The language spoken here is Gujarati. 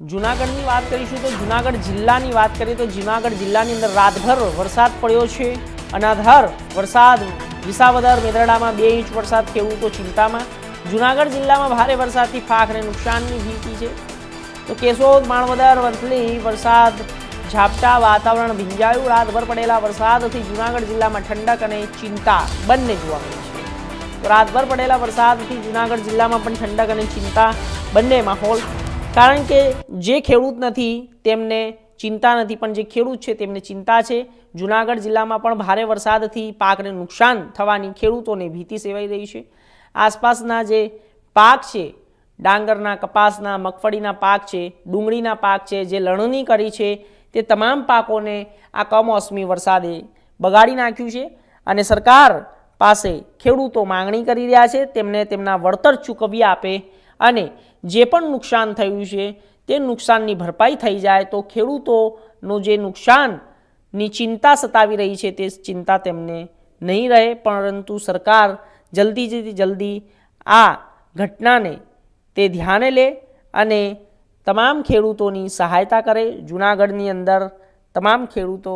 જુનાગઢની વાત કરીશું તો જુનાગઢ જિલ્લાની વાત કરીએ તો જુનાગઢ જિલ્લાની અંદર રાતભર વરસાદ પડ્યો છે. અનાધાર વરસાદ, વિસાવદર, મેદરડામાં બે ઇંચ વરસાદ ખેડૂતો ચિંતામાં. જુનાગઢ જિલ્લામાં ભારે વરસાદથી પાક અને નુકસાનની ભીતિ છે. તો કેશોદ, માણવદર, વંથલી વરસાદ ઝાપટા વાતાવરણ ભીંજાયું. રાતભર પડેલા વરસાદથી જુનાગઢ જિલ્લામાં ઠંડક અને ચિંતા બંને જોવા મળી છે. રાતભર પડેલા વરસાદથી જુનાગઢ જિલ્લામાં પણ ઠંડક અને ચિંતા બંને માહોલ કારણ કે જે ખેડૂત નથી, તેમને ચિંતા નથી, પણ જે ખેડૂત છે, તેમને ચિંતા છે. જુનાગઢ જિલ્લામાં પણ ભારે વરસાદથી પાકને નુકસાન થવાની ખેડૂતોને ભીતિ સેવાઈ રહી છે. આસપાસના જે પાક છે, ડાંગરના કપાસના, મગફળીના પાક છે, ડુંગળીના પાક છે, જે લણણી કરી છે, તે તમામ પાકોને આ કમોસમી વરસાદે બગાડી નાખ્યું છે અને સરકાર પાસે ખેડૂતો માંગણી કરી રહ્યા છે. તેમને તેમના વળતર ચૂકવી આપે અને જે પણ નુકસાન થયું છે, તે નુકસાનની ભરપાઈ થઈ જાય તો ખેડૂતોનું જે નુકસાનની ચિંતા સતાવી રહી છે, તે ચિંતા તેમને નહીં રહે. પરંતુ સરકાર જલ્દી જલ્દી આ ઘટનાને તે ધ્યાને લે અને તમામ ખેડૂતોની સહાયતા કરે. જૂનાગઢની અંદર તમામ ખેડૂતો